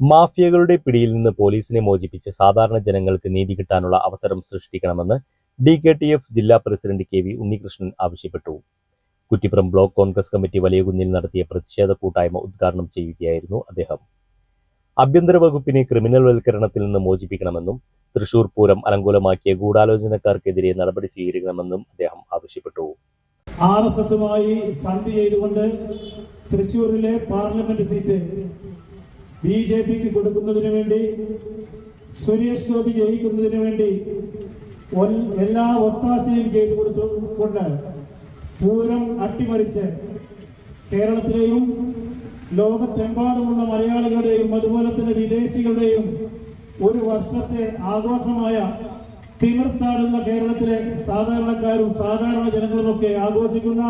മാഫിയകളുടെ പിടിയിൽ നിന്ന് പോലീസിനെ മോചിപ്പിച്ച് സാധാരണ ജനങ്ങൾക്ക് നീതി കിട്ടാനുള്ള അവസരം സൃഷ്ടിക്കണമെന്ന് ഡി കെ ടി എഫ് ജില്ലാ പ്രസിഡന്റ് കെ വി ഉണ്ണികൃഷ്ണൻ ആവശ്യപ്പെട്ടു. കുറ്റിപ്പുറം ബ്ലോക്ക് കോൺഗ്രസ് കമ്മിറ്റി വലിയകുന്നിൽ നടത്തിയ പ്രതിഷേധ കൂട്ടായ്മ ഉദ്ഘാടനം ചെയ്യുകയായിരുന്നു അദ്ദേഹം. ആഭ്യന്തര വകുപ്പിനെ ക്രിമിനൽ വൽക്കരണത്തിൽ നിന്ന് മോചിപ്പിക്കണമെന്നും തൃശൂർ പൂരം അലങ്കോലമാക്കിയ ഗൂഢാലോചനക്കാർക്കെതിരെ നടപടി സ്വീകരിക്കണമെന്നും അദ്ദേഹം ആവശ്യപ്പെട്ടു. ആർ എസ് എസുമായി സന്ധി ചെയ്തുകൊണ്ട് തൃശൂരിലെ പാർലമെന്റ് സീറ്റ് ബി ജെ പിക്ക് കൊടുക്കുന്നതിന് വേണ്ടി സുരേഷ് ഗോപി ജയിക്കുന്നതിന് വേണ്ടി എല്ലാ ഒത്താശയും ചെയ്തു കൊടുത്തുകൊണ്ട് പൂരം അട്ടിമറിച്ച് കേരളത്തിലെയും ലോകത്തെമ്പാടുമുള്ള മലയാളികളുടെയും അതുപോലെ തന്നെ വിദേശികളുടെയും ഒരു വർഷത്തെ ആഘോഷമായ തിമിർത്താടുന്ന കേരളത്തിലെ സാധാരണക്കാരും സാധാരണ ജനങ്ങളുമൊക്കെ ആഘോഷിക്കുന്ന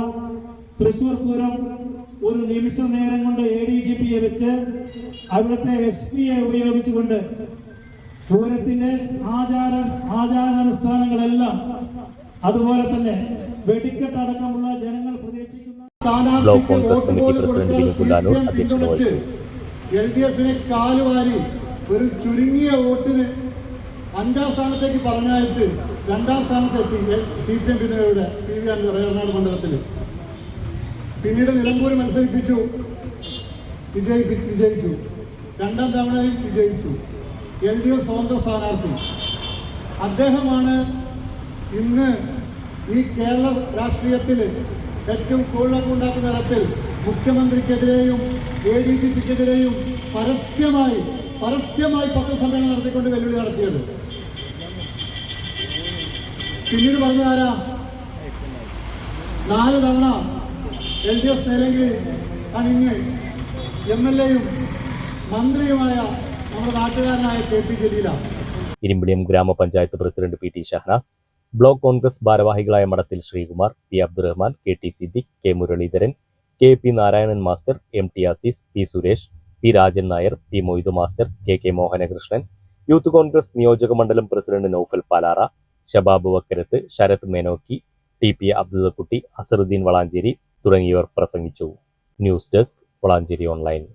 തൃശൂർ പൂരം ഒരു നിമിഷ നേരം കൊണ്ട് എ ഡി ജി പിയെ വെച്ച് അവിടുത്തെ എസ് പിയെ ഉപയോഗിച്ചുകൊണ്ട് പൂരത്തിന്റെ ആചാര ആചാരാനുഷ്ഠാനങ്ങളെല്ലാം അതുപോലെ തന്നെ വെടിക്കെട്ടടക്കമുള്ള ജനങ്ങൾ പ്രതീക്ഷിക്കുന്ന block Congress committee president Binu Pullanur അധ്യക്ഷത വഹിച്ചു. എൽ ഡി എഫിനെ കാലുവാരി ഒരു ചുരുങ്ങിയ വോട്ടിന് അഞ്ചാം സ്ഥാനത്തേക്ക് പറഞ്ഞയച്ച് രണ്ടാം സ്ഥാനത്തെത്തി സി പി എം പിന്നെ പി വി അൻവർ ഏറനാട് മണ്ഡലത്തിൽ പിന്നീട് നിലമ്പൂർ മത്സരിപ്പിച്ചു. വിജയി വിജയിച്ചു. രണ്ടാം തവണയും വിജയിച്ചു. എൽ ഡി എഫ് സ്വതന്ത്ര സ്ഥാനാർത്ഥി. അദ്ദേഹമാണ് ഇന്ന് ഈ കേരള രാഷ്ട്രീയത്തിൽ ഏറ്റവും കൂടുതലുണ്ടാക്കുന്ന തരത്തിൽ മുഖ്യമന്ത്രിക്കെതിരെയും എ ഡി ജി പിക്കെതിരെയും പരസ്യമായി പരസ്യമായി പത്രസമ്മേളനം നടത്തിക്കൊണ്ട് വെല്ലുവിളി നടത്തിയത്. പിന്നീട് പറഞ്ഞതാരാ? നാല് തവണ എൽ ഡി എഫ് മേലെങ്കിൽ അണിഞ്ഞ് എം എൽ എയും മന്ത്രിയുമായ നമ്മുടെ നാട്ടുകാരനായ കെ പി ജലീലാണ് ഇരുമ്പിളിയം ഗ്രാമപഞ്ചായത്ത് president P T Shahanas block Congress ഭാരവാഹികളായ Madathil Sreekumar P Abdurahman K T Siddique K Muraleedharan K P Narayanan master M T Azeez P Suresh P Rajan Nair P Moidu master K K Mohanakrishnan youth Congress നിയോജക മണ്ഡലം president Noufal Palara Shabab Vakkarath Sarath Menokki T P Abdullakutty Azharuddin Valanchery തുടങ്ങിയവർ പ്രസംഗിച്ചു. News desk Valanchery online.